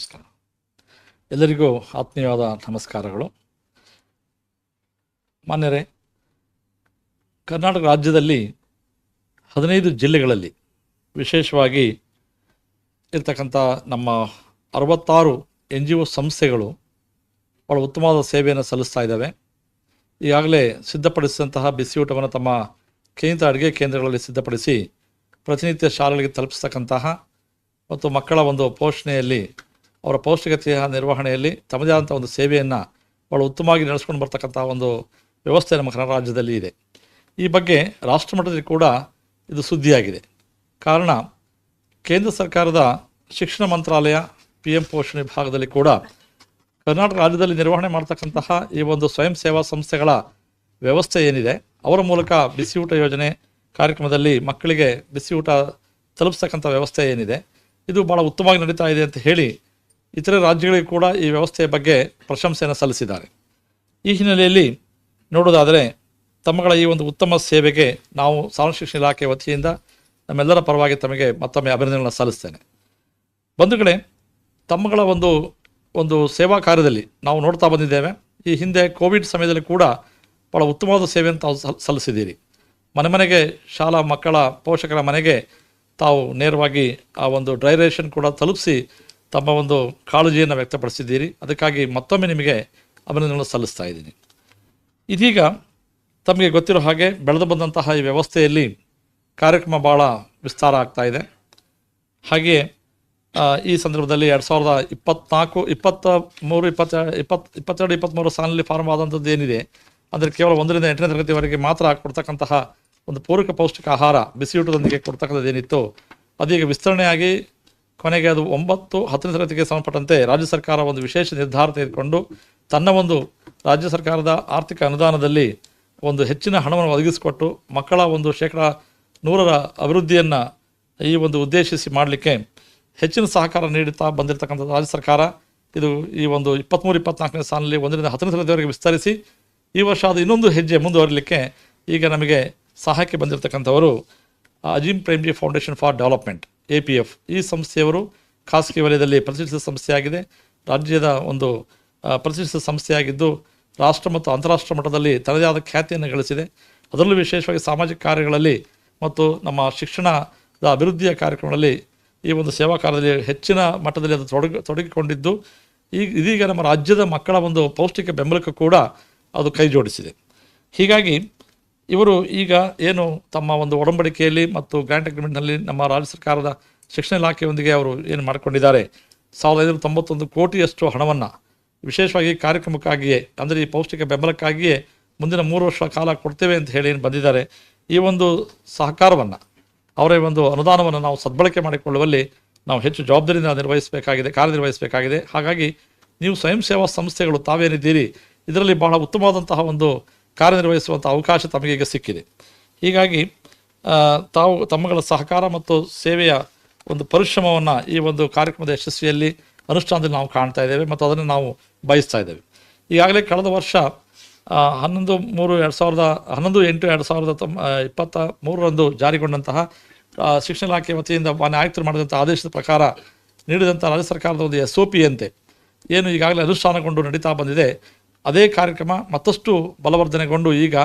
ನಮಸ್ಕಾರ. ಎಲ್ಲರಿಗೂ ಆತ್ಮೀಯವಾದ ನಮಸ್ಕಾರಗಳು. ಮಾನ್ಯರೇ, ಕರ್ನಾಟಕ ರಾಜ್ಯದಲ್ಲಿ ಹದಿನೈದು ಜಿಲ್ಲೆಗಳಲ್ಲಿ ವಿಶೇಷವಾಗಿ ಇರ್ತಕ್ಕಂಥ ನಮ್ಮ ಅರವತ್ತಾರು ಎನ್ ಜಿ ಒ ಸಂಸ್ಥೆಗಳು ಭಾಳ ಉತ್ತಮವಾದ ಸೇವೆಯನ್ನು ಸಲ್ಲಿಸ್ತಾ ಇದ್ದಾವೆ. ಈಗಾಗಲೇ ಸಿದ್ಧಪಡಿಸಿದಂತಹ ಬಿಸಿಯೂಟವನ್ನು ತಮ್ಮ ಕೇಂದ್ರ ಅಡುಗೆ ಕೇಂದ್ರಗಳಲ್ಲಿ ಸಿದ್ಧಪಡಿಸಿ ಪ್ರತಿನಿತ್ಯ ಶಾಲೆಗಳಿಗೆ ತಲುಪಿಸ್ತಕ್ಕಂತಹ ಮತ್ತು ಮಕ್ಕಳ ಒಂದು ಪೋಷಣೆಯಲ್ಲಿ ಅವರ ಪೌಷ್ಟಿಕತೆಯ ನಿರ್ವಹಣೆಯಲ್ಲಿ ತಮ್ಮದೇ ಆದಂಥ ಒಂದು ಸೇವೆಯನ್ನು ಭಾಳ ಉತ್ತಮವಾಗಿ ನಡೆಸ್ಕೊಂಡು ಬರ್ತಕ್ಕಂಥ ಒಂದು ವ್ಯವಸ್ಥೆ ನಮ್ಮ ಕನ್ನಡ ರಾಜ್ಯದಲ್ಲಿ ಇದೆ. ಈ ಬಗ್ಗೆ ರಾಷ್ಟ್ರಮಟ್ಟದಲ್ಲಿ ಕೂಡ ಇದು ಸುದ್ದಿಯಾಗಿದೆ. ಕಾರಣ, ಕೇಂದ್ರ ಸರ್ಕಾರದ ಶಿಕ್ಷಣ ಮಂತ್ರಾಲಯ ಪಿ ಎಂ ಪೋಷಣೆ ವಿಭಾಗದಲ್ಲಿ ಕೂಡ ಕರ್ನಾಟಕ ರಾಜ್ಯದಲ್ಲಿ ನಿರ್ವಹಣೆ ಮಾಡ್ತಕ್ಕಂತಹ ಈ ಒಂದು ಸ್ವಯಂ ಸೇವಾ ಸಂಸ್ಥೆಗಳ ವ್ಯವಸ್ಥೆ ಏನಿದೆ, ಅವರ ಮೂಲಕ ಬಿಸಿಯೂಟ ಯೋಜನೆ ಕಾರ್ಯಕ್ರಮದಲ್ಲಿ ಮಕ್ಕಳಿಗೆ ಬಿಸಿಯೂಟ ತಲುಪಿಸ್ತಕ್ಕಂಥ ವ್ಯವಸ್ಥೆ ಏನಿದೆ, ಇದು ಭಾಳ ಉತ್ತಮವಾಗಿ ನಡೀತಾ ಇದೆ ಅಂತ ಹೇಳಿ ಇತರೆ ರಾಜ್ಯಗಳಿಗೆ ಕೂಡ ಈ ವ್ಯವಸ್ಥೆಯ ಬಗ್ಗೆ ಪ್ರಶಂಸೆಯನ್ನು ಸಲ್ಲಿಸಿದ್ದಾರೆ. ಈ ಹಿನ್ನೆಲೆಯಲ್ಲಿ ನೋಡೋದಾದರೆ ತಮ್ಮಗಳ ಈ ಒಂದು ಉತ್ತಮ ಸೇವೆಗೆ ನಾವು ಸಾರ್ವಜನಿಕ ಶಿಕ್ಷಣ ಇಲಾಖೆ ವತಿಯಿಂದ ನಮ್ಮೆಲ್ಲರ ಪರವಾಗಿ ತಮಗೆ ಮತ್ತೊಮ್ಮೆ ಅಭಿನಂದನೆಗಳನ್ನು ಸಲ್ಲಿಸ್ತೇನೆ. ಬಂಧುಗಳೇ ತಮ್ಮಗಳ ಒಂದು ಒಂದು ಸೇವಾ ಕಾರ್ಯದಲ್ಲಿ ನಾವು ನೋಡ್ತಾ ಬಂದಿದ್ದೇವೆ. ಈ ಹಿಂದೆ ಕೋವಿಡ್ ಸಮಯದಲ್ಲಿ ಕೂಡ ಭಾಳ ಉತ್ತಮವಾದ ಸೇವೆಯನ್ನು ತಾವು ಸಲ್- ಸಲ್ಲಿಸಿದ್ದೀರಿ. ಮನೆ ಮನೆಗೆ, ಶಾಲಾ ಮಕ್ಕಳ, ಪೋಷಕರ ಮನೆಗೆ ತಾವು ನೇರವಾಗಿ ಆ ಒಂದು ಡ್ರೈ ರೇಷನ್ ಕೂಡ ತಲುಪಿಸಿ ತಮ್ಮ ಒಂದು ಕಾಳಜಿಯನ್ನು ವ್ಯಕ್ತಪಡಿಸಿದ್ದೀರಿ. ಅದಕ್ಕಾಗಿ ಮತ್ತೊಮ್ಮೆ ನಿಮಗೆ ಅಭಿನಂದನೆಗಳನ್ನು ಸಲ್ಲಿಸ್ತಾ ಇದ್ದೀನಿ. ಇದೀಗ ತಮಗೆ ಗೊತ್ತಿರೋ ಹಾಗೆ ಬೆಳೆದು ಬಂದಂತಹ ಈ ವ್ಯವಸ್ಥೆಯಲ್ಲಿ ಕಾರ್ಯಕ್ರಮ ಭಾಳ ವಿಸ್ತಾರ ಆಗ್ತಾ ಇದೆ. ಹಾಗೆಯೇ ಈ ಸಂದರ್ಭದಲ್ಲಿ ಎರಡು ಸಾವಿರದ ಇಪ್ಪತ್ನಾಲ್ಕು, ಇಪ್ಪತ್ತ ಮೂರು, ಇಪ್ಪತ್ತ, ಇಪ್ಪತ್ತು, ಇಪ್ಪತ್ತೆರಡು ಇಪ್ಪತ್ತ್ಮೂರು ಸಾಲಿನಲ್ಲಿ ಫಾರ್ಮ್ ಆದಂಥದ್ದು ಏನಿದೆ, ಅಂದರೆ ಕೇವಲ ಒಂದರಿಂದ ಎಂಟನೇ ತರಗತಿವರೆಗೆ ಮಾತ್ರ ಕೊಡ್ತಕ್ಕಂತಹ ಒಂದು ಪೂರಕ ಪೌಷ್ಟಿಕ ಆಹಾರ ಬಿಸಿಯೂಟದೊಂದಿಗೆ ಕೊಡ್ತಕ್ಕಂಥದ್ದು ಏನಿತ್ತು ಅದೀಗ ವಿಸ್ತರಣೆಯಾಗಿ ಕೊನೆಗೆ ಅದು ಒಂಬತ್ತು, ಹತ್ತನೇ ತರಗತಿಗೆ ಸಂಬಂಧಪಟ್ಟಂತೆ ರಾಜ್ಯ ಸರ್ಕಾರ ಒಂದು ವಿಶೇಷ ನಿರ್ಧಾರ ತೆಗೆದುಕೊಂಡು ತನ್ನ ಒಂದು ರಾಜ್ಯ ಸರ್ಕಾರದ ಆರ್ಥಿಕ ಅನುದಾನದಲ್ಲಿ ಒಂದು ಹೆಚ್ಚಿನ ಹಣವನ್ನು ಒದಗಿಸಿಕೊಟ್ಟು ಮಕ್ಕಳ ಒಂದು ಶೇಕಡ ನೂರರ ಅಭಿವೃದ್ಧಿಯನ್ನು ಈ ಒಂದು ಉದ್ದೇಶಿಸಿ ಮಾಡಲಿಕ್ಕೆ ಹೆಚ್ಚಿನ ಸಹಕಾರ ನೀಡುತ್ತಾ ಬಂದಿರತಕ್ಕಂಥ ರಾಜ್ಯ ಸರ್ಕಾರ ಇದು ಈ ಒಂದು ಇಪ್ಪತ್ತ್ಮೂರು ಇಪ್ಪತ್ನಾಲ್ಕನೇ ಸಾಲಿನಲ್ಲಿ ಒಂದರಿಂದ ಹತ್ತನೇ ತರಗತಿವರೆಗೆ ವಿಸ್ತರಿಸಿ ಈ ವರ್ಷ ಅದು ಇನ್ನೊಂದು ಹೆಜ್ಜೆ ಮುಂದುವರಲಿಕ್ಕೆ ಈಗ ನಮಗೆ ಸಹಾಯಕ್ಕೆ ಬಂದಿರತಕ್ಕಂಥವರು Azim Premji Foundation for Development. A P F ಈ ಸಂಸ್ಥೆಯವರು ಖಾಸಗಿ ವಲಯದಲ್ಲಿ ಪ್ರತಿಷ್ಠಿತ ಸಂಸ್ಥೆಯಾಗಿದೆ. ರಾಜ್ಯದ ಒಂದು ಪ್ರತಿಷ್ಠಿತ ಸಂಸ್ಥೆಯಾಗಿದ್ದು ರಾಷ್ಟ್ರ ಮತ್ತು ಅಂತಾರಾಷ್ಟ್ರ ಮಟ್ಟದಲ್ಲಿ ತನ್ನದೇ ಆದ ಖ್ಯಾತಿಯನ್ನು ಗಳಿಸಿದೆ. ಅದರಲ್ಲೂ ವಿಶೇಷವಾಗಿ ಸಾಮಾಜಿಕ ಕಾರ್ಯಗಳಲ್ಲಿ ಮತ್ತು ನಮ್ಮ ಶಿಕ್ಷಣದ ಅಭಿವೃದ್ಧಿಯ ಕಾರ್ಯಕ್ರಮಗಳಲ್ಲಿ ಈ ಒಂದು ಸೇವಾ ಕಾರ್ಯದಲ್ಲಿ ಹೆಚ್ಚಿನ ಮಟ್ಟದಲ್ಲಿ ಅದು ತೊಡಗಿ, ತೊಡಗಿಕೊಂಡಿದ್ದು ಈಗ ಇದೀಗ ನಮ್ಮ ರಾಜ್ಯದ ಮಕ್ಕಳ ಒಂದು ಪೌಷ್ಟಿಕ ಬೆಂಬಲಕ್ಕೂ ಕೂಡ ಅದು ಕೈ ಜೋಡಿಸಿದೆ ಹೀಗಾಗಿ ಇವರು ಈಗ ಏನು ತಮ್ಮ ಒಂದು ಒಡಂಬಡಿಕೆಯಲ್ಲಿ ಮತ್ತು ಗ್ರ್ಯಾಂಟ್ ಅಗ್ರಿಮೆಂಟ್ನಲ್ಲಿ ನಮ್ಮ ರಾಜ್ಯ ಸರ್ಕಾರದ ಶಿಕ್ಷಣ ಇಲಾಖೆಯೊಂದಿಗೆ ಅವರು ಏನು ಮಾಡಿಕೊಂಡಿದ್ದಾರೆ? ಸಾವಿರದ ಐನೂರ ತೊಂಬತ್ತೊಂದು ಕೋಟಿಯಷ್ಟು ಹಣವನ್ನು ವಿಶೇಷವಾಗಿ ಕಾರ್ಯಕ್ರಮಕ್ಕಾಗಿಯೇ, ಅಂದರೆ ಈ ಪೌಷ್ಟಿಕ ಬೆಂಬಲಕ್ಕಾಗಿಯೇ ಮುಂದಿನ ಮೂರು ವರ್ಷ ಕಾಲ ಕೊಡ್ತೇವೆ ಅಂತ ಹೇಳಿ ಏನು ಬಂದಿದ್ದಾರೆ? ಈ ಒಂದು ಸಹಕಾರವನ್ನು, ಅವರ ಒಂದು ಅನುದಾನವನ್ನು ನಾವು ಸದ್ಬಳಕೆ ಮಾಡಿಕೊಳ್ಳುವಲ್ಲಿ ನಾವು ಹೆಚ್ಚು ಜವಾಬ್ದಾರಿಯಿಂದ ನಿರ್ವಹಿಸಬೇಕಾಗಿದೆ, ಕಾರ್ಯನಿರ್ವಹಿಸಬೇಕಾಗಿದೆ. ಹಾಗಾಗಿ ನೀವು ಸ್ವಯಂ ಸೇವಾ ಸಂಸ್ಥೆಗಳು ತಾವೇನಿದ್ದೀರಿ, ಇದರಲ್ಲಿ ಬಹಳ ಉತ್ತಮವಾದಂತಹ ಒಂದು ಕಾರ್ಯನಿರ್ವಹಿಸುವಂಥ ಅವಕಾಶ ತಮಗೆ ಈಗ ಸಿಕ್ಕಿದೆ. ಹೀಗಾಗಿ ತಾವು ತಮ್ಮಗಳ ಸಹಕಾರ ಮತ್ತು ಸೇವೆಯ ಒಂದು ಪರಿಶ್ರಮವನ್ನು ಈ ಒಂದು ಕಾರ್ಯಕ್ರಮದ ಯಶಸ್ವಿಯಲ್ಲಿ, ಅನುಷ್ಠಾನದಲ್ಲಿ ನಾವು ಕಾಣ್ತಾ ಇದ್ದೇವೆ ಮತ್ತು ಅದನ್ನು ನಾವು ಬಯಸ್ತಾ ಇದ್ದೇವೆ. ಈಗಾಗಲೇ ಕಳೆದ ವರ್ಷ ಹನ್ನೊಂದು ಮೂರು ಎರಡು ಸಾವಿರದ, ಹನ್ನೊಂದು ಎಂಟು ಎರಡು ಸಾವಿರದ ತೊಂಬ ಇಪ್ಪತ್ತ ಮೂರರಂದು ಜಾರಿಗೊಂಡಂತಹ ಶಿಕ್ಷಣ ಇಲಾಖೆ ವತಿಯಿಂದ ಮಾನ್ಯ ಆಯುಕ್ತರು ಮಾಡಿದಂಥ ಆದೇಶದ ಪ್ರಕಾರ ನೀಡಿದಂಥ ರಾಜ್ಯ ಸರ್ಕಾರದ ಒಂದು ಎಸ್ ಒ ಪಿಯಂತೆ ಏನು ಈಗಾಗಲೇ ಅನುಷ್ಠಾನಗೊಂಡು ನಡೀತಾ ಬಂದಿದೆ. ಅದೇ ಕಾರ್ಯಕ್ರಮ ಮತ್ತಷ್ಟು ಬಲವರ್ಧನೆಗೊಂಡು ಈಗ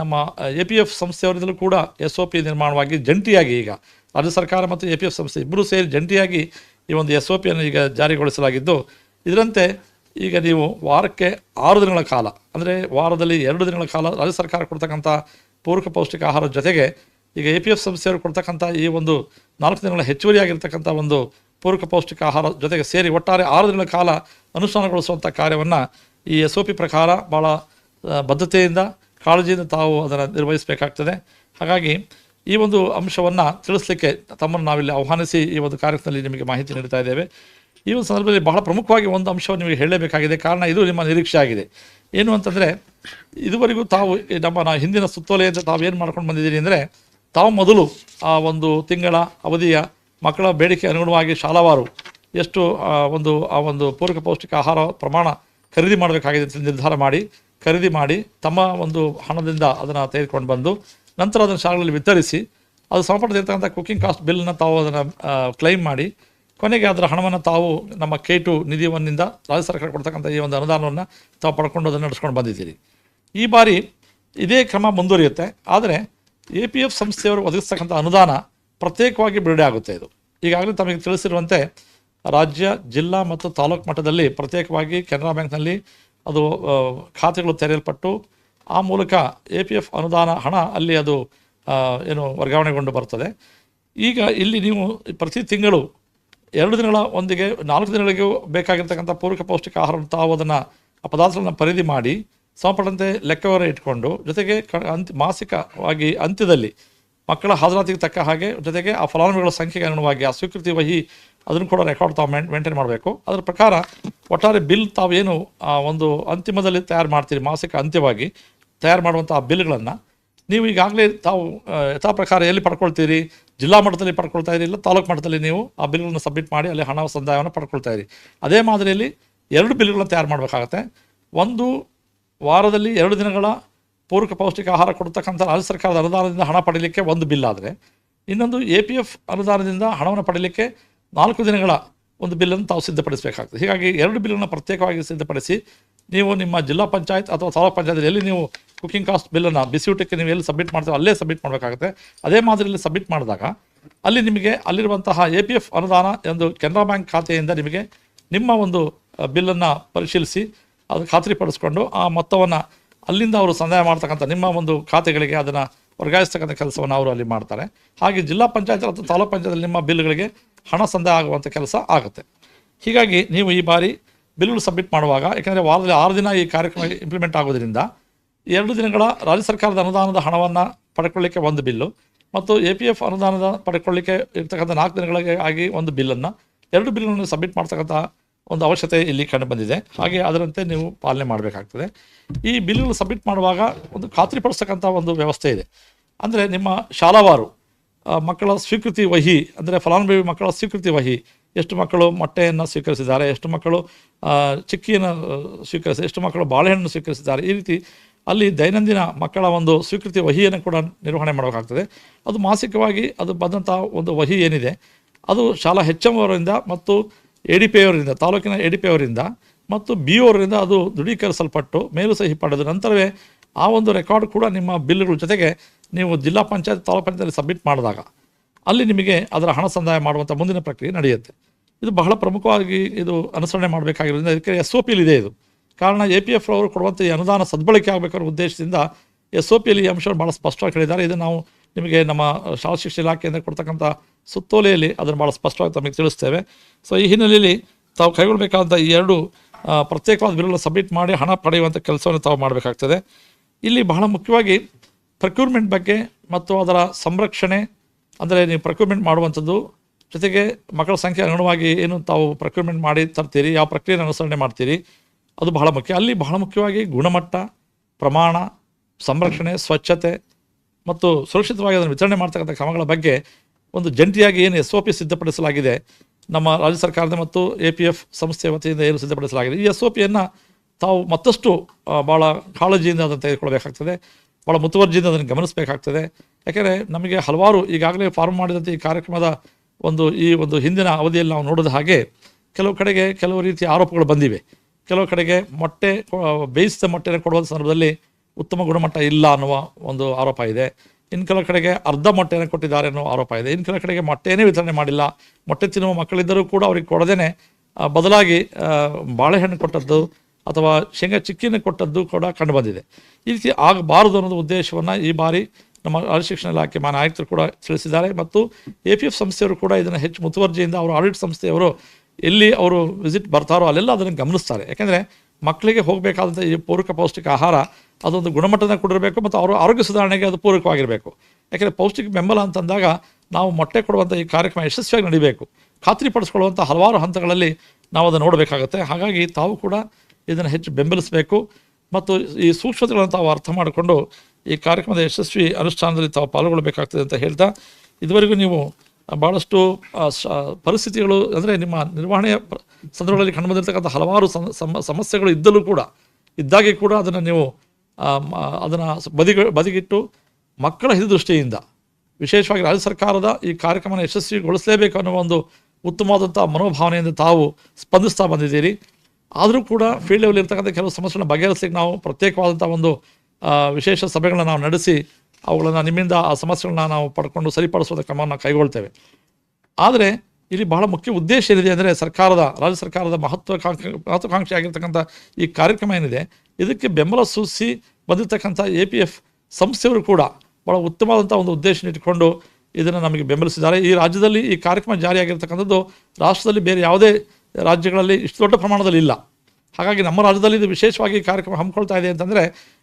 ನಮ್ಮ ಎ ಪಿ ಎಫ್ ಸಂಸ್ಥೆಯವರಿಂದಲೂ ಕೂಡ ಎಸ್ ಒ ಪಿ ನಿರ್ಮಾಣವಾಗಿ ಜಂಟಿಯಾಗಿ ಈಗ ರಾಜ್ಯ ಸರ್ಕಾರ ಮತ್ತು ಎ ಪಿ ಎಫ್ ಸಂಸ್ಥೆ ಇಬ್ಬರೂ ಸೇರಿ ಜಂಟಿಯಾಗಿ ಈ ಒಂದು ಎಸ್ ಒ ಪಿಯನ್ನು ಈಗ ಜಾರಿಗೊಳಿಸಲಾಗಿದ್ದು, ಇದರಂತೆ ಈಗ ನೀವು ವಾರಕ್ಕೆ ಆರು ದಿನಗಳ ಕಾಲ, ಅಂದರೆ ವಾರದಲ್ಲಿ ಎರಡು ದಿನಗಳ ಕಾಲ ರಾಜ್ಯ ಸರ್ಕಾರ ಕೊಡ್ತಕ್ಕಂಥ ಪೂರಕ ಪೌಷ್ಟಿಕ ಆಹಾರದ ಜೊತೆಗೆ ಈಗ ಎ ಪಿ ಎಫ್ ಸಂಸ್ಥೆಯವರು ಕೊಡ್ತಕ್ಕಂಥ ಈ ಒಂದು ನಾಲ್ಕು ದಿನಗಳ ಹೆಚ್ಚುವರಿಯಾಗಿರ್ತಕ್ಕಂಥ ಒಂದು ಪೂರಕ ಪೌಷ್ಟಿಕ ಆಹಾರ ಜೊತೆಗೆ ಸೇರಿ ಒಟ್ಟಾರೆ ಆರು ದಿನಗಳ ಕಾಲ ಅನುಷ್ಠಾನಗೊಳಿಸುವಂಥ ಕಾರ್ಯವನ್ನು ಈ ಎಸ್ ಒ ಪ್ರಕಾರ ಭಾಳ ಬದ್ಧತೆಯಿಂದ, ಕಾಳಜಿಯಿಂದ ತಾವು ಅದನ್ನು ನಿರ್ವಹಿಸಬೇಕಾಗ್ತದೆ. ಹಾಗಾಗಿ ಈ ಒಂದು ಅಂಶವನ್ನು ತಿಳಿಸ್ಲಿಕ್ಕೆ ತಮ್ಮನ್ನು ನಾವಿಲ್ಲಿ ಆಹ್ವಾನಿಸಿ ಈ ಒಂದು ಕಾರ್ಯಕ್ರಮದಲ್ಲಿ ನಿಮಗೆ ಮಾಹಿತಿ ನೀಡ್ತಾ ಇದ್ದೇವೆ. ಈ ಒಂದು ಸಂದರ್ಭದಲ್ಲಿ ಬಹಳ ಪ್ರಮುಖವಾಗಿ ಒಂದು ಅಂಶವನ್ನು ನಿಮಗೆ ಹೇಳಲೇಬೇಕಾಗಿದೆ ಕಾರಣ ಇದು ನಿಮ್ಮ ನಿರೀಕ್ಷೆ ಆಗಿದೆ. ಏನು ಅಂತಂದರೆ, ಇದುವರೆಗೂ ತಾವು ನಮ್ಮ ಹಿಂದಿನ ಸುತ್ತೋಲೆಯಿಂದ ತಾವು ಏನು ಮಾಡ್ಕೊಂಡು ಬಂದಿದ್ದೀರಿ ಅಂದರೆ, ತಾವು ಮೊದಲು ಆ ಒಂದು ತಿಂಗಳ ಅವಧಿಯ ಮಕ್ಕಳ ಬೇಡಿಕೆ ಅನುಗುಣವಾಗಿ ಶಾಲಾವಾರು ಎಷ್ಟು ಒಂದು, ಆ, ಒಂದು ಪೂರಕ ಪೌಷ್ಟಿಕ ಆಹಾರ ಪ್ರಮಾಣ ಖರೀದಿ ಮಾಡಬೇಕಾಗಿದೆ ಅಂತ ನಿರ್ಧಾರ ಮಾಡಿ, ಖರೀದಿ ಮಾಡಿ ತಮ್ಮ ಒಂದು ಹಣದಿಂದ ಅದನ್ನು ತೆಗೆದುಕೊಂಡು ಬಂದು ನಂತರ ಅದನ್ನು ಶಾಲೆಗಳಲ್ಲಿ ವಿತರಿಸಿ, ಅದು ಸಂಪಟದಿರ್ತಕ್ಕಂಥ ಕುಕ್ಕಿಂಗ್ ಕಾಸ್ಟ್ ಬಿಲ್ನ ತಾವು ಅದನ್ನು ಕ್ಲೈಮ್ ಮಾಡಿ, ಕೊನೆಗೆ ಅದರ ಹಣವನ್ನು ತಾವು ನಮ್ಮ ಕೆ ಟು ನಿಧಿ ಒನ್ನಿಂದ ರಾಜ್ಯ ಸರ್ಕಾರ ಕೊಡ್ತಕ್ಕಂಥ ಈ ಒಂದು ಅನುದಾನವನ್ನು ತಾವು ಪಡ್ಕೊಂಡು ಅದನ್ನು ನಡೆಸ್ಕೊಂಡು ಬಂದಿದ್ದೀರಿ. ಈ ಬಾರಿ ಇದೇ ಕ್ರಮ ಮುಂದುವರಿಯುತ್ತೆ. ಆದರೆ ಎ ಪಿ ಎಫ್ ಸಂಸ್ಥೆಯವರು ಒದಗಿಸ್ತಕ್ಕಂಥ ಅನುದಾನ ಪ್ರತ್ಯೇಕವಾಗಿ ಬಿಡುಗಡೆ ಆಗುತ್ತೆ ಇದು. ಈಗಾಗಲೇ ತಮಗೆ ತಿಳಿಸಿರುವಂತೆ ರಾಜ್ಯ, ಜಿಲ್ಲಾ ಮತ್ತು ತಾಲೂಕು ಮಟ್ಟದಲ್ಲಿ ಪ್ರತ್ಯೇಕವಾಗಿ ಕೆನರಾ ಬ್ಯಾಂಕ್ನಲ್ಲಿ ಅದು ಖಾತೆಗಳು ತೆರೆಯಲ್ಪಟ್ಟು ಆ ಮೂಲಕ ಎ ಪಿ ಎಫ್ ಅನುದಾನ ಹಣ ಅಲ್ಲಿ ಅದು ಏನು ವರ್ಗಾವಣೆಗೊಂಡು ಬರ್ತದೆ ಈಗ ಇಲ್ಲಿ ನೀವು ಪ್ರತಿ ತಿಂಗಳು ಎರಡು ದಿನಗಳ ಒಂದಿಗೆ ನಾಲ್ಕು ದಿನಗಳಿಗೂ ಬೇಕಾಗಿರ್ತಕ್ಕಂಥ ಪೂರಕ ಪೌಷ್ಟಿಕ ಆಹಾರವನ್ನು ತಾವು ಅದನ್ನು ಆ ಪದಾರ್ಥಗಳನ್ನ ಖರೀದಿ ಮಾಡಿ ಸಮಪಟ್ಟಂತೆ ಲೆಕ್ಕವರ ಇಟ್ಕೊಂಡು, ಜೊತೆಗೆ ಕ, ಅಂತ್, ಮಾಸಿಕವಾಗಿ ಅಂತ್ಯದಲ್ಲಿ ಮಕ್ಕಳ ಹಾಜರಾತಿಗೆ ತಕ್ಕ ಹಾಗೆ ಜೊತೆಗೆ ಆ ಫಲಾನುಭವಿಗಳ ಸಂಖ್ಯೆಗೆ ಅನುಗುಣವಾಗಿ ಆ ಸ್ವೀಕೃತಿ ವಹಿ ಅದನ್ನು ಕೂಡ ರೆಕಾರ್ಡ್ ತಾವು ಮೇಂಟೈನ್ ಮಾಡಬೇಕು. ಅದರ ಪ್ರಕಾರ ಒಟ್ಟಾರೆ ಬಿಲ್ ತಾವೇನು ಒಂದು ಅಂತಿಮದಲ್ಲಿ ತಯಾರು ಮಾಡ್ತೀರಿ, ಮಾಸಿಕ ಅಂತ್ಯವಾಗಿ ತಯಾರು ಮಾಡುವಂಥ ಆ ಬಿಲ್ಗಳನ್ನು ನೀವು ಈಗಾಗಲೇ ತಾವು ಯಥಾ ಪ್ರಕಾರ ಎಲ್ಲಿ ಪಡ್ಕೊಳ್ತೀರಿ, ಜಿಲ್ಲಾ ಮಟ್ಟದಲ್ಲಿ ಪಡ್ಕೊಳ್ತಾ ಇರಿ, ಇಲ್ಲ ತಾಲೂಕು ಮಟ್ಟದಲ್ಲಿ ನೀವು ಆ ಬಿಲ್ಗಳನ್ನು ಸಬ್ಮಿಟ್ ಮಾಡಿ ಅಲ್ಲಿ ಹಣ ಸಂದಾಯವನ್ನು ಪಡ್ಕೊಳ್ತಾ ಇರಿ. ಅದೇ ಮಾದರಿಯಲ್ಲಿ ಎರಡು ಬಿಲ್ಗಳನ್ನು ತಯಾರು ಮಾಡಬೇಕಾಗತ್ತೆ. ಒಂದು ವಾರದಲ್ಲಿ ಎರಡು ದಿನಗಳ ಪೂರಕ ಪೌಷ್ಟಿಕ ಆಹಾರ ಕೊಡ್ತಕ್ಕಂಥ ರಾಜ್ಯ ಸರ್ಕಾರದ ಅನುದಾನದಿಂದ ಹಣ ಪಡೀಲಿಕ್ಕೆ ಒಂದು ಬಿಲ್ ಆದರೆ, ಇನ್ನೊಂದು ಎ ಪಿ ಎಫ್ ಅನುದಾನದಿಂದ ಹಣವನ್ನು ಪಡೀಲಿಕ್ಕೆ ನಾಲ್ಕು ದಿನಗಳ ಒಂದು ಬಿಲ್ಲನ್ನು ತಾವು ಸಿದ್ಧಪಡಿಸಬೇಕಾಗ್ತದೆ. ಹೀಗಾಗಿ ಎರಡು ಬಿಲ್ಲನ್ನು ಪ್ರತ್ಯೇಕವಾಗಿ ಸಿದ್ಧಪಡಿಸಿ ನೀವು ನಿಮ್ಮ ಜಿಲ್ಲಾ ಪಂಚಾಯತ್ ಅಥವಾ ತಾಲೂಕು ಪಂಚಾಯತ್ ಎಲ್ಲಿ ನೀವು ಕುಕಿಂಗ್ ಕಾಸ್ಟ್ ಬಿಲ್ಲನ್ನು, ಬಿಸಿಯೂಟಕ್ಕೆ ನೀವು ಎಲ್ಲಿ ಸಬ್ಮಿಟ್ ಮಾಡ್ತೀರೋ ಅಲ್ಲೇ ಸಬ್ಮಿಟ್ ಮಾಡಬೇಕಾಗುತ್ತೆ. ಅದೇ ಮಾದರಿಯಲ್ಲಿ ಸಬ್ಮಿಟ್ ಮಾಡಿದಾಗ ಅಲ್ಲಿ ನಿಮಗೆ ಅಲ್ಲಿರುವಂತಹ ಎ ಪಿ ಎಫ್ ಅನುದಾನ ಎಂದು ಕೆನರಾ ಬ್ಯಾಂಕ್ ಖಾತೆಯಿಂದ ನಿಮಗೆ ನಿಮ್ಮ ಒಂದು ಬಿಲ್ಲನ್ನು ಪರಿಶೀಲಿಸಿ ಅದು ಖಾತ್ರಿಪಡಿಸ್ಕೊಂಡು ಆ ಮೊತ್ತವನ್ನು ಅಲ್ಲಿಂದ ಅವರು ಸಂದಾಯ ಮಾಡ್ತಕ್ಕಂಥ ನಿಮ್ಮ ಒಂದು ಖಾತೆಗಳಿಗೆ ಅದನ್ನು ವರ್ಗಾಯಿಸ್ತಕ್ಕಂಥ ಕೆಲಸವನ್ನು ಅವರು ಅಲ್ಲಿ ಮಾಡ್ತಾರೆ. ಹಾಗೆ ಜಿಲ್ಲಾ ಪಂಚಾಯತ್ ಅಥವಾ ತಾಲೂಕು ಪಂಚಾಯತ್ ನಿಮ್ಮ ಬಿಲ್ಗಳಿಗೆ ಹಣ ಸಂದಾಯ ಆಗುವಂಥ ಕೆಲಸ ಆಗುತ್ತೆ. ಹೀಗಾಗಿ ನೀವು ಈ ಬಾರಿ ಬಿಲ್ಗಳು ಸಬ್ಮಿಟ್ ಮಾಡುವಾಗ, ಏಕೆಂದರೆ ವಾರದಲ್ಲಿ ಆರು ದಿನ ಈ ಕಾರ್ಯಕ್ರಮ ಇಂಪ್ಲಿಮೆಂಟ್ ಆಗೋದ್ರಿಂದ ಎರಡು ದಿನಗಳ ರಾಜ್ಯ ಸರ್ಕಾರದ ಅನುದಾನದ ಹಣವನ್ನು ಪಡ್ಕೊಳ್ಳಿಕ್ಕೆ ಒಂದು ಬಿಲ್ಲು ಮತ್ತು ಎ ಪಿ ಎಫ್ ಅನುದಾನದ ಪಡ್ಕೊಳ್ಳಿಕ್ಕೆ ಇರ್ತಕ್ಕಂಥ ನಾಲ್ಕು ದಿನಗಳಿಗೆ ಆಗಿ ಒಂದು ಬಿಲ್ಲನ್ನು ಎರಡು ಬಿಲ್ಲನ್ನು ಸಬ್ಮಿಟ್ ಮಾಡ್ತಕ್ಕಂಥ ಒಂದು ಅವಶ್ಯಕತೆ ಇಲ್ಲಿ ಕಂಡು ಬಂದಿದೆ. ಹಾಗೆ ಅದರಂತೆ ನೀವು ಪಾಲನೆ ಮಾಡಬೇಕಾಗ್ತದೆ. ಈ ಬಿಲ್ಗಳು ಸಬ್ಮಿಟ್ ಮಾಡುವಾಗ ಒಂದು ಖಾತ್ರಿಪಡಿಸ್ತಕ್ಕಂಥ ಒಂದು ವ್ಯವಸ್ಥೆ ಇದೆ. ಅಂದರೆ ನಿಮ್ಮ ಶಾಲಾವಾರು ಮಕ್ಕಳ ಸ್ವೀಕೃತಿ ವಹಿ ಅಂದರೆ ಫಲಾನುಭವಿ ಮಕ್ಕಳ ಸ್ವೀಕೃತಿ ವಹಿ ಎಷ್ಟು ಮಕ್ಕಳು ಮೊಟ್ಟೆಯನ್ನು ಸ್ವೀಕರಿಸಿದ್ದಾರೆ ಎಷ್ಟು ಮಕ್ಕಳು ಚಿಕ್ಕಿಯನ್ನು ಸ್ವೀಕರಿಸಿ ಎಷ್ಟು ಮಕ್ಕಳು ಬಾಳೆಹಣ್ಣು ಸ್ವೀಕರಿಸಿದ್ದಾರೆ ಈ ರೀತಿ ಅಲ್ಲಿ ದೈನಂದಿನ ಮಕ್ಕಳ ಒಂದು ಸ್ವೀಕೃತಿ ವಹಿಯನ್ನು ಕೂಡ ನಿರ್ವಹಣೆ ಮಾಡಬೇಕಾಗ್ತದೆ. ಅದು ಮಾಸಿಕವಾಗಿ ಅದು ಬಂದಂಥ ಒಂದು ವಹಿ ಏನಿದೆ ಅದು ಶಾಲಾ ಹೆಚ್ಚಮ್ಮವರಿಂದ ಮತ್ತು ಡಿ ಪಿ ಅವರಿಂದ ತಾಲೂಕಿನ ಎ ಪಿ ಅವರಿಂದ ಮತ್ತು ಬಿ ಅವರಿಂದ ಅದು ದೃಢೀಕರಿಸಲ್ಪಟ್ಟು ಮೇಲು ಸಹಿ ಪಡೆದ ನಂತರವೇ ಆ ಒಂದು ರೆಕಾರ್ಡ್ ಕೂಡ ನಿಮ್ಮ ಬಿಲ್ಗಳ ಜೊತೆಗೆ ನೀವು ಜಿಲ್ಲಾ ಪಂಚಾಯತ್ ತಾಲೂಕು ಪಂಚಾಯತ್ ಸಬ್ಮಿಟ್ ಮಾಡಿದಾಗ ಅಲ್ಲಿ ನಿಮಗೆ ಅದರ ಹಣ ಸಂದಾಯ ಮಾಡುವಂಥ ಮುಂದಿನ ಪ್ರಕ್ರಿಯೆ ನಡೆಯುತ್ತೆ. ಇದು ಬಹಳ ಪ್ರಮುಖವಾಗಿ ಇದು ಅನುಸರಣೆ ಮಾಡಬೇಕಾಗಿರೋದ್ರಿಂದ ಇದಕ್ಕೆ ಎಸ್ ಒ ಪಿಲಿದೆ ಇದು ಕಾರಣ ಎ ಪಿ ಎಫ್ ಅವರು ಕೊಡುವಂಥ ಈ ಅನುದಾನ ಸದ್ಬಳಕೆ ಆಗಬೇಕಾದ ಉದ್ದೇಶದಿಂದ ಎಸ್ ಒ ಪಿಯಲ್ಲಿ ಈ ಅಂಶವನ್ನು ಭಾಳ ಸ್ಪಷ್ಟವಾಗಿ ಹೇಳಿದ್ದಾರೆ. ಇದು ನಾವು ನಿಮಗೆ ನಮ್ಮ ಶಾಲಾ ಶಿಕ್ಷಣ ಇಲಾಖೆಯಿಂದ ಕೊಡ್ತಕ್ಕಂಥ ಸುತ್ತೋಲೆಯಲ್ಲಿ ಅದನ್ನು ಭಾಳ ಸ್ಪಷ್ಟವಾಗಿ ತಮಗೆ ತಿಳಿಸ್ತೇವೆ. ಸೊ ಈ ಹಿನ್ನೆಲೆಯಲ್ಲಿ ತಾವು ಕೈಗೊಳ್ಳಬೇಕಾದಂಥ ಈ ಎರಡು ಪ್ರತ್ಯೇಕವಾದ ಬಿಲ್ಗಳನ್ನ ಸಬ್ಮಿಟ್ ಮಾಡಿ ಹಣ ಪಡೆಯುವಂಥ ಕೆಲಸವನ್ನು ತಾವು ಮಾಡಬೇಕಾಗ್ತದೆ. ಇಲ್ಲಿ ಬಹಳ ಮುಖ್ಯವಾಗಿ ಪ್ರಕ್ಯೂರ್ಮೆಂಟ್ ಬಗ್ಗೆ ಮತ್ತು ಅದರ ಸಂರಕ್ಷಣೆ, ಅಂದರೆ ನೀವು ಪ್ರಕ್ಯೂರ್ಮೆಂಟ್ ಮಾಡುವಂಥದ್ದು, ಜೊತೆಗೆ ಮಕ್ಕಳ ಸಂಖ್ಯೆ ಅನುಗುಣವಾಗಿ ಏನು ತಾವು ಪ್ರಕ್ಯೂರ್ಮೆಂಟ್ ಮಾಡಿ ತರ್ತೀರಿ, ಯಾವ ಪ್ರಕ್ರಿಯೆ ಅನುಸರಣೆ ಮಾಡ್ತೀರಿ, ಅದು ಬಹಳ ಮುಖ್ಯ. ಅಲ್ಲಿ ಬಹಳ ಮುಖ್ಯವಾಗಿ ಗುಣಮಟ್ಟ, ಪ್ರಮಾಣ, ಸಂರಕ್ಷಣೆ, ಸ್ವಚ್ಛತೆ ಮತ್ತು ಸುರಕ್ಷಿತವಾಗಿ ಅದನ್ನು ವಿತರಣೆ ಮಾಡ್ತಕ್ಕಂಥ ಕ್ರಮಗಳ ಬಗ್ಗೆ ಒಂದು ಜಂಟಿಯಾಗಿ ಏನು ಎಸ್ ಒ ಪಿ ಸಿದ್ಧಪಡಿಸಲಾಗಿದೆ, ನಮ್ಮ ರಾಜ್ಯ ಸರ್ಕಾರದ ಮತ್ತು ಎ ಪಿ ಎಫ್ ಸಂಸ್ಥೆಯ ವತಿಯಿಂದ ಏನು ಸಿದ್ಧಪಡಿಸಲಾಗಿದೆ, ಈ ಎಸ್ ಒ ಪಿಯನ್ನು ತಾವು ಮತ್ತಷ್ಟು ಭಾಳ ಕಾಳಜಿಯಿಂದ ಅದನ್ನು ತೆಗೆದುಕೊಳ್ಬೇಕಾಗ್ತದೆ ಭಾಳ ಮುತುವರ್ಜಿಯಿಂದ ಅದನ್ನು ಗಮನಿಸಬೇಕಾಗ್ತದೆ. ಯಾಕೆಂದರೆ ನಮಗೆ ಹಲವಾರು ಈಗಾಗಲೇ ಫಾರ್ಮ್ ಮಾಡಿದಂಥ ಈ ಕಾರ್ಯಕ್ರಮದ ಒಂದು ಈ ಒಂದು ಹಿಂದಿನ ಅವಧಿಯಲ್ಲಿ ನಾವು ನೋಡಿದ ಹಾಗೆ ಕೆಲವು ಕಡೆಗೆ ಕೆಲವು ರೀತಿಯ ಆರೋಪಗಳು ಬಂದಿವೆ. ಕೆಲವು ಕಡೆಗೆ ಮೊಟ್ಟೆ ಬೇಯಿಸಿದ ಮೊಟ್ಟೆನ ಕೊಡುವಂಥ ಸಂದರ್ಭದಲ್ಲಿ ಉತ್ತಮ ಗುಣಮಟ್ಟ ಇಲ್ಲ ಅನ್ನುವ ಒಂದು ಆರೋಪ ಇದೆ. ಇನ್ನು ಕೆಲವು ಕಡೆಗೆ ಅರ್ಧ ಮೊಟ್ಟೆಯನ್ನು ಕೊಟ್ಟಿದ್ದಾರೆ ಅನ್ನೋ ಆರೋಪ ಇದೆ. ಇನ್ನು ಕೆಲವು ಕಡೆಗೆ ಮೊಟ್ಟೆನೇ ವಿತರಣೆ ಮಾಡಿಲ್ಲ. ಮೊಟ್ಟೆ ತಿನ್ನುವ ಮಕ್ಕಳಿದ್ದರೂ ಕೂಡ ಅವ್ರಿಗೆ ಕೊಡದೇನೆ ಬದಲಾಗಿ ಬಾಳೆಹಣ್ಣು ಕೊಟ್ಟದ್ದು ಅಥವಾ ಶೇಂಗಾ ಚಿಕ್ಕಿನ ಕೊಟ್ಟದ್ದು ಕೂಡ ಕಂಡುಬಂದಿದೆ. ಈ ರೀತಿ ಆಗಬಾರದು ಅನ್ನೋದು ಉದ್ದೇಶವನ್ನು ಈ ಬಾರಿ ನಮ್ಮ ರಾಜ್ಯ ಶಿಕ್ಷಣ ಇಲಾಖೆ ಮಾನ ಆಯುಕ್ತರು ಕೂಡ ತಿಳಿಸಿದ್ದಾರೆ. ಮತ್ತು ಎ ಪಿ ಎಫ್ ಸಂಸ್ಥೆಯವರು ಕೂಡ ಇದನ್ನು ಹೆಚ್ಚು ಮುತುವರ್ಜಿಯಿಂದ, ಅವರು ಆಡಿಟ್ ಸಂಸ್ಥೆಯವರು ಎಲ್ಲಿ ಅವರು ವಿಸಿಟ್ ಬರ್ತಾರೋ ಅಲ್ಲೆಲ್ಲ ಅದನ್ನು ಗಮನಿಸ್ತಾರೆ. ಯಾಕೆಂದರೆ ಮಕ್ಕಳಿಗೆ ಹೋಗಬೇಕಾದಂಥ ಈ ಪೂರಕ ಪೌಷ್ಟಿಕ ಆಹಾರ, ಅದೊಂದು ಗುಣಮಟ್ಟದ ಕೊಡಿರಬೇಕು ಮತ್ತು ಅವರ ಆರೋಗ್ಯ ಸುಧಾರಣೆಗೆ ಅದು ಪೂರಕವಾಗಿರಬೇಕು. ಯಾಕೆಂದರೆ ಪೌಷ್ಟಿಕ ಬೆಂಬಲ ಅಂತಂದಾಗ ನಾವು ಮೊಟ್ಟೆ ಕೊಡುವಂಥ ಈ ಕಾರ್ಯಕ್ರಮ ಯಶಸ್ವಿಯಾಗಿ ನಡೀಬೇಕು. ಖಾತ್ರಿಪಡಿಸ್ಕೊಳ್ಳುವಂಥ ಹಲವಾರು ಹಂತಗಳಲ್ಲಿ ನಾವು ಅದನ್ನು ನೋಡಬೇಕಾಗುತ್ತೆ. ಹಾಗಾಗಿ ತಾವು ಕೂಡ ಇದನ್ನು ಹೆಚ್ಚು ಬೆಂಬಲಿಸಬೇಕು ಮತ್ತು ಈ ಸೂಕ್ಷ್ಮತೆಗಳನ್ನು ತಾವು ಅರ್ಥ ಮಾಡಿಕೊಂಡು ಈ ಕಾರ್ಯಕ್ರಮದ ಯಶಸ್ವಿ ಅನುಷ್ಠಾನದಲ್ಲಿ ತಾವು ಪಾಲ್ಗೊಳ್ಳಬೇಕಾಗ್ತದೆ ಅಂತ ಹೇಳ್ತಾ ಇದುವರೆಗೂ ನೀವು ಭಾಳಷ್ಟು ಪರಿಸ್ಥಿತಿಗಳು ಅಂದರೆ ನಿಮ್ಮ ನಿರ್ವಹಣೆಯ ಸಂದರ್ಭಗಳಲ್ಲಿ ಕಂಡುಬಂದಿರತಕ್ಕಂಥ ಹಲವಾರು ಸಮ ಸಮ- ಸಮಸ್ಯೆಗಳು ಇದ್ದಲ್ಲೂ ಕೂಡ, ಇದ್ದಾಗೆ ಕೂಡ ಅದನ್ನು ನೀವು ಅದನ್ನು ಬದಿಗ, ಬದಿಗಿಟ್ಟು ಮಕ್ಕಳ ಹಿತದೃಷ್ಟಿಯಿಂದ ವಿಶೇಷವಾಗಿ ರಾಜ್ಯ ಸರ್ಕಾರದ ಈ ಕಾರ್ಯಕ್ರಮನ ಯಶಸ್ವಿಗೊಳಿಸಲೇಬೇಕು ಅನ್ನೋ ಒಂದು ಉತ್ತಮವಾದಂಥ ಮನೋಭಾವನೆಯಿಂದ ತಾವು ಸ್ಪಂದಿಸ್ತಾ ಬಂದಿದ್ದೀರಿ. ಆದರೂ ಕೂಡ ಫೀಲ್ಡ್ ಲೆವೆಲ್ ಇರ್ತಕ್ಕಂಥ ಕೆಲವು ಸಮಸ್ಯೆಗಳನ್ನ ಬಗೆಹರಿಸಲಿಕ್ಕೆ ನಾವು ಪ್ರತ್ಯೇಕವಾದಂಥ ಒಂದು ವಿಶೇಷ ಸಭೆಗಳನ್ನ ನಾವು ನಡೆಸಿ ಅವುಗಳನ್ನು ನಿಮ್ಮಿಂದ ಆ ಸಮಸ್ಯೆಗಳನ್ನ ನಾವು ಪಡ್ಕೊಂಡು ಸರಿಪಡಿಸೋದ ಕ್ರಮವನ್ನು ಕೈಗೊಳ್ತೇವೆ. ಆದರೆ ಇಲ್ಲಿ ಬಹಳ ಮುಖ್ಯ ಉದ್ದೇಶ ಏನಿದೆ ಅಂದರೆ ಸರ್ಕಾರದ, ರಾಜ್ಯ ಸರ್ಕಾರದ ಮಹತ್ವಾಕಾಂಕ್ಷೆ ಮಹತ್ವಾಕಾಂಕ್ಷೆ ಆಗಿರ್ತಕ್ಕಂಥ ಈ ಕಾರ್ಯಕ್ರಮ ಏನಿದೆ, ಇದಕ್ಕೆ ಬೆಂಬಲ ಸೂಚಿಸಿ ಬಂದಿರತಕ್ಕಂಥ ಎ ಪಿ ಎಫ್ ಸಂಸ್ಥೆಯವರು ಕೂಡ ಭಾಳ ಉತ್ತಮವಾದಂಥ ಒಂದು ಉದ್ದೇಶ ಇಟ್ಟುಕೊಂಡು ಇದನ್ನು ನಮಗೆ ಬೆಂಬಲಿಸಿದ್ದಾರೆ. ಈ ರಾಜ್ಯದಲ್ಲಿ ಈ ಕಾರ್ಯಕ್ರಮ ಜಾರಿಯಾಗಿರ್ತಕ್ಕಂಥದ್ದು ರಾಷ್ಟ್ರದಲ್ಲಿ ಬೇರೆ ಯಾವುದೇ ರಾಜ್ಯಗಳಲ್ಲಿ ಇಷ್ಟು ದೊಡ್ಡ ಪ್ರಮಾಣದಲ್ಲಿ ಇಲ್ಲ. ಹಾಗಾಗಿ ನಮ್ಮ ರಾಜ್ಯದಲ್ಲಿ ಇದು ವಿಶೇಷವಾಗಿ ಕಾರ್ಯಕ್ರಮ ಹಮ್ಮಿಕೊಳ್ತಾ ಇದೆ ಅಂತಂದರೆ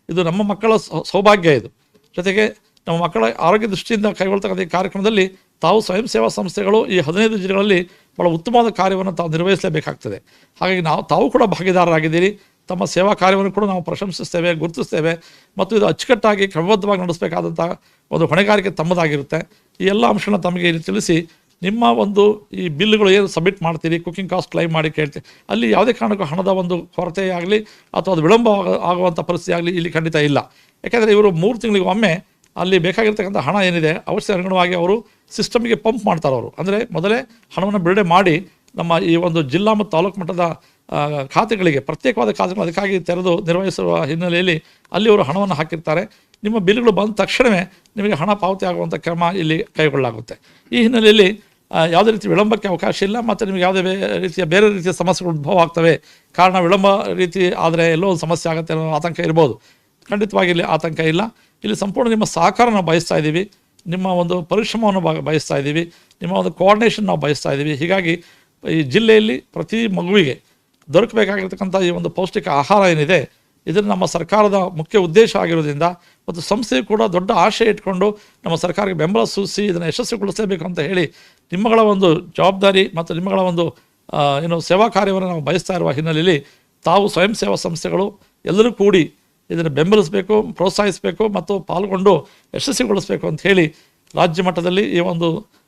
ಇದು ನಮ್ಮ ಮಕ್ಕಳ ಸೌಭಾಗ್ಯ ಇದು. ಜೊತೆಗೆ ನಮ್ಮ ಮಕ್ಕಳ ಆರೋಗ್ಯ ದೃಷ್ಟಿಯಿಂದ ಕೈಗೊಳ್ತಕ್ಕಂಥ ಈ ಕಾರ್ಯಕ್ರಮದಲ್ಲಿ ತಾವು ಸ್ವಯಂ ಸೇವಾ ಸಂಸ್ಥೆಗಳು ಈ ಹದಿನೈದು ಜಿಲ್ಲೆಗಳಲ್ಲಿ ಭಾಳ ಉತ್ತಮವಾದ ಕಾರ್ಯವನ್ನು ತಾವು ನಿರ್ವಹಿಸಲೇಬೇಕಾಗ್ತದೆ. ಹಾಗಾಗಿ ನಾವು, ತಾವು ಕೂಡ ಭಾಗಿದಾರರಾಗಿದ್ದೀರಿ. ತಮ್ಮ ಸೇವಾ ಕಾರ್ಯವನ್ನು ಕೂಡ ನಾವು ಪ್ರಶಂಸಿಸ್ತೇವೆ, ಗುರುತಿಸ್ತೇವೆ ಮತ್ತು ಇದು ಅಚ್ಚುಕಟ್ಟಾಗಿ ಕ್ರಮಬದ್ಧವಾಗಿ ನಡೆಸಬೇಕಾದಂಥ ಒಂದು ಹೊಣೆಗಾರಿಕೆ ತಮ್ಮದಾಗಿರುತ್ತೆ. ಈ ಎಲ್ಲ ಅಂಶನ ತಮಗೆ ಇಲ್ಲಿ ತಿಳಿಸಿ ನಿಮ್ಮ ಒಂದು ಈ ಬಿಲ್ಗಳು ಏನು ಸಬ್ಮಿಟ್ ಮಾಡ್ತೀರಿ, ಕುಕಿಂಗ್ ಕಾಸ್ಟ್ ಕ್ಲೈಮ್ ಮಾಡಿ ಕೇಳ್ತೀವಿ ಅಲ್ಲಿ ಯಾವುದೇ ಕಾರಣಕ್ಕೂ ಹಣದ ಒಂದು ಕೊರತೆ ಆಗಲಿ ಅಥವಾ ಅದು ವಿಳಂಬ ಆಗುವಂಥ ಪರಿಸ್ಥಿತಿ ಆಗಲಿ ಇಲ್ಲಿ ಖಂಡಿತ ಇಲ್ಲ. ಯಾಕೆಂದರೆ ಇವರು ಮೂರು ತಿಂಗಳಿಗೆ ಒಮ್ಮೆ ಅಲ್ಲಿ ಬೇಕಾಗಿರ್ತಕ್ಕಂಥ ಹಣ ಏನಿದೆ, ಅವಶ್ಯ ಅನುಗುಣವಾಗಿ ಅವರು ಸಿಸ್ಟಮ್ಗೆ ಪಂಪ್ ಮಾಡ್ತಾರೆ ಅವರು. ಅಂದರೆ ಮೊದಲೇ ಹಣವನ್ನು ಬಿಡುಗಡೆ ಮಾಡಿ ನಮ್ಮ ಈ ಒಂದು ಜಿಲ್ಲಾ ಮತ್ತು ತಾಲೂಕು ಮಟ್ಟದ ಖಾತೆಗಳಿಗೆ, ಪ್ರತ್ಯೇಕವಾದ ಖಾತೆಗಳು ಅದಕ್ಕಾಗಿ ತೆರೆದು ನಿರ್ವಹಿಸುವ ಹಿನ್ನೆಲೆಯಲ್ಲಿ ಅಲ್ಲಿ ಅವರು ಹಣವನ್ನು ಹಾಕಿರ್ತಾರೆ. ನಿಮ್ಮ ಬಿಲ್ಗಳು ಬಂದ ತಕ್ಷಣವೇ ನಿಮಗೆ ಹಣ ಪಾವತಿ ಆಗುವಂಥ ಕ್ರಮ ಇಲ್ಲಿ ಕೈಗೊಳ್ಳಲಾಗುತ್ತೆ. ಈ ಹಿನ್ನೆಲೆಯಲ್ಲಿ ಯಾವುದೇ ರೀತಿ ವಿಳಂಬಕ್ಕೆ ಅವಕಾಶ ಇಲ್ಲ ಮತ್ತು ನಿಮಗೆ ಯಾವುದೇ ರೀತಿಯ ಬೇರೆ ರೀತಿಯ ಸಮಸ್ಯೆಗಳು ಉದ್ಭವ ಆಗ್ತವೆ. ಕಾರಣ ವಿಳಂಬ ರೀತಿ ಆದರೆ ಎಲ್ಲೋ ಒಂದು ಸಮಸ್ಯೆ ಆಗುತ್ತೆ ಅನ್ನೋ ಆತಂಕ ಇರ್ಬೋದು. ಖಂಡಿತವಾಗಿ ಇಲ್ಲಿ ಆತಂಕ ಇಲ್ಲ. ಇಲ್ಲಿ ಸಂಪೂರ್ಣ ನಿಮ್ಮ ಸಹಕಾರ ನಾವು ಬಯಸ್ತಾ ಇದ್ದೀವಿ. ನಿಮ್ಮ ಒಂದು ಪರಿಶ್ರಮವನ್ನು ಬಯಸ್ತಾ ಇದ್ದೀವಿ. ನಿಮ್ಮ ಒಂದು ಕೋಆರ್ಡಿನೇಷನ್ ನಾವು ಬಯಸ್ತಾ ಇದ್ದೀವಿ. ಹೀಗಾಗಿ ಈ ಜಿಲ್ಲೆಯಲ್ಲಿ ಪ್ರತಿ ಮಗುವಿಗೆ ದೊರಕಬೇಕಾಗಿರ್ತಕ್ಕಂಥ ಈ ಒಂದು ಪೌಷ್ಟಿಕ ಆಹಾರ ಏನಿದೆ, ಇದನ್ನು ನಮ್ಮ ಸರ್ಕಾರದ ಮುಖ್ಯ ಉದ್ದೇಶ ಆಗಿರೋದ್ರಿಂದ ಮತ್ತು ಸಂಸ್ಥೆಯು ಕೂಡ ದೊಡ್ಡ ಆಶೆ ಇಟ್ಕೊಂಡು ನಮ್ಮ ಸರ್ಕಾರಕ್ಕೆ ಬೆಂಬಲ ಸೂಚಿಸಿ ಇದನ್ನು ಯಶಸ್ವಿಗೊಳಿಸಬೇಕು ಅಂತ ಹೇಳಿ ನಿಮ್ಮಗಳ ಒಂದು ಜವಾಬ್ದಾರಿ ಮತ್ತು ನಿಮ್ಮಗಳ ಒಂದು ಏನು ಸೇವಾ ಕಾರ್ಯವನ್ನು ನಾವು ಬಯಸ್ತಾ ಇರುವ ಹಿನ್ನೆಲೆಯಲ್ಲಿ ತಾವು ಸ್ವಯಂ ಸೇವಾ ಸಂಸ್ಥೆಗಳು ಎಲ್ಲರೂ ಕೂಡಿ ಇದನ್ನು ಬೆಂಬಲಿಸಬೇಕು, ಪ್ರೋತ್ಸಾಹಿಸಬೇಕು ಮತ್ತು ಪಾಲ್ಗೊಂಡು ಯಶಸ್ವಿಗೊಳಿಸಬೇಕು ಅಂತ ಹೇಳಿ ರಾಜ್ಯ ಮಟ್ಟದಲ್ಲಿ ಈ ಒಂದು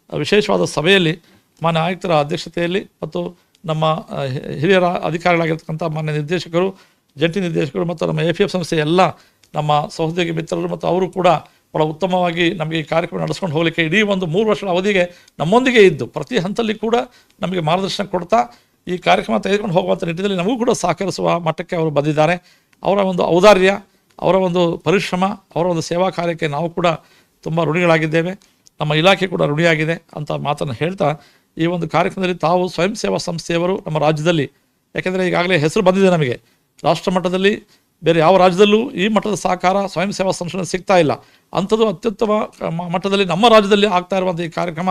ವಿಶೇಷವಾದ ಸಭೆಯಲ್ಲಿ ಮಾನ್ಯ ಆಯುಕ್ತರ ಅಧ್ಯಕ್ಷತೆಯಲ್ಲಿ ಮತ್ತು ನಮ್ಮ ಹಿರಿಯರ ಅಧಿಕಾರಿಗಳಾಗಿರ್ತಕ್ಕಂಥ ಮಾನ್ಯ ನಿರ್ದೇಶಕರು, ಜಂಟಿ ನಿರ್ದೇಶಕರು ಮತ್ತು ನಮ್ಮ ಎ ಪಿ ಎಫ್ ಸಂಸ್ಥೆ ಎಲ್ಲ ನಮ್ಮ ಸಹೋದ್ಯೋಗಿ ಮಿತ್ರರು ಮತ್ತು ಅವರು ಕೂಡ ಭಾಳ ಉತ್ತಮವಾಗಿ ನಮಗೆ ಈ ಕಾರ್ಯಕ್ರಮ ನಡೆಸ್ಕೊಂಡು ಹೋಗಲಿಕ್ಕೆ ಇಡೀ ಒಂದು ಮೂರು ವರ್ಷದ ಅವಧಿಗೆ ನಮ್ಮೊಂದಿಗೆ ಇದ್ದು ಪ್ರತಿ ಹಂತದಲ್ಲಿ ಕೂಡ ನಮಗೆ ಮಾರ್ಗದರ್ಶನ ಕೊಡ್ತಾ ಈ ಕಾರ್ಯಕ್ರಮ ತೆಗೆದುಕೊಂಡು ಹೋಗುವಂಥ ನಿಟ್ಟಿನಲ್ಲಿ ನಮಗೂ ಕೂಡ ಸಹಕರಿಸುವ ಮಟ್ಟಕ್ಕೆ ಅವರು ಬಂದಿದ್ದಾರೆ. ಅವರ ಒಂದು ಔದಾರ್ಯ, ಅವರ ಒಂದು ಪರಿಶ್ರಮ, ಅವರ ಒಂದು ಸೇವಾ ಕಾರ್ಯಕ್ಕೆ ನಾವು ಕೂಡ ತುಂಬ ಋಣಿಗಳಾಗಿದ್ದೇವೆ. ನಮ್ಮ ಇಲಾಖೆ ಕೂಡ ಋಣಿಯಾಗಿದೆ ಅಂತ ಮಾತನ್ನು ಹೇಳ್ತಾ ಈ ಒಂದು ಕಾರ್ಯಕ್ರಮದಲ್ಲಿ ತಾವು ಸ್ವಯಂ ಸೇವಾ ಸಂಸ್ಥೆಯವರು ನಮ್ಮ ರಾಜ್ಯದಲ್ಲಿ. ಯಾಕೆಂದರೆ ಈಗಾಗಲೇ ಹೆಸರು ಬಂದಿದೆ ನಮಗೆ. ರಾಷ್ಟ್ರ ಮಟ್ಟದಲ್ಲಿ ಬೇರೆ ಯಾವ ರಾಜ್ಯದಲ್ಲೂ ಈ ಮಟ್ಟದ ಸಹಕಾರ ಸ್ವಯಂ ಸೇವಾ ಸಂಸ್ಥೆ ಸಿಗ್ತಾ ಇಲ್ಲ. ಅಂಥದ್ದು ಅತ್ಯುತ್ತಮ ಮಟ್ಟದಲ್ಲಿ ನಮ್ಮ ರಾಜ್ಯದಲ್ಲಿ ಆಗ್ತಾ ಇರುವಂಥ ಈ ಕಾರ್ಯಕ್ರಮ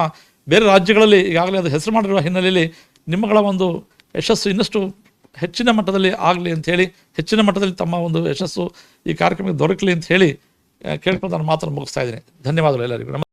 ಬೇರೆ ರಾಜ್ಯಗಳಲ್ಲಿ ಈಗಾಗಲೇ ಅದು ಹೆಸರು ಮಾಡಿರುವ ಹಿನ್ನೆಲೆಯಲ್ಲಿ ನಿಮ್ಮಗಳ ಒಂದು ಯಶಸ್ಸು ಇನ್ನಷ್ಟು ಹೆಚ್ಚಿನ ಮಟ್ಟದಲ್ಲಿ ಆಗಲಿ ಅಂತ ಹೇಳಿ, ಹೆಚ್ಚಿನ ಮಟ್ಟದಲ್ಲಿ ತಮ್ಮ ಒಂದು ಯಶಸ್ಸು ಈ ಕಾರ್ಯಕ್ರಮಕ್ಕೆ ದೊರಕಲಿ ಅಂತ ಹೇಳಿ ಕೇಳ್ಕೊಂಡು ನಾನು ಮಾತನ್ನು ಮುಗಿಸ್ತಾ ಇದ್ದೀನಿ. ಧನ್ಯವಾದಗಳು ಎಲ್ಲರಿಗೂ.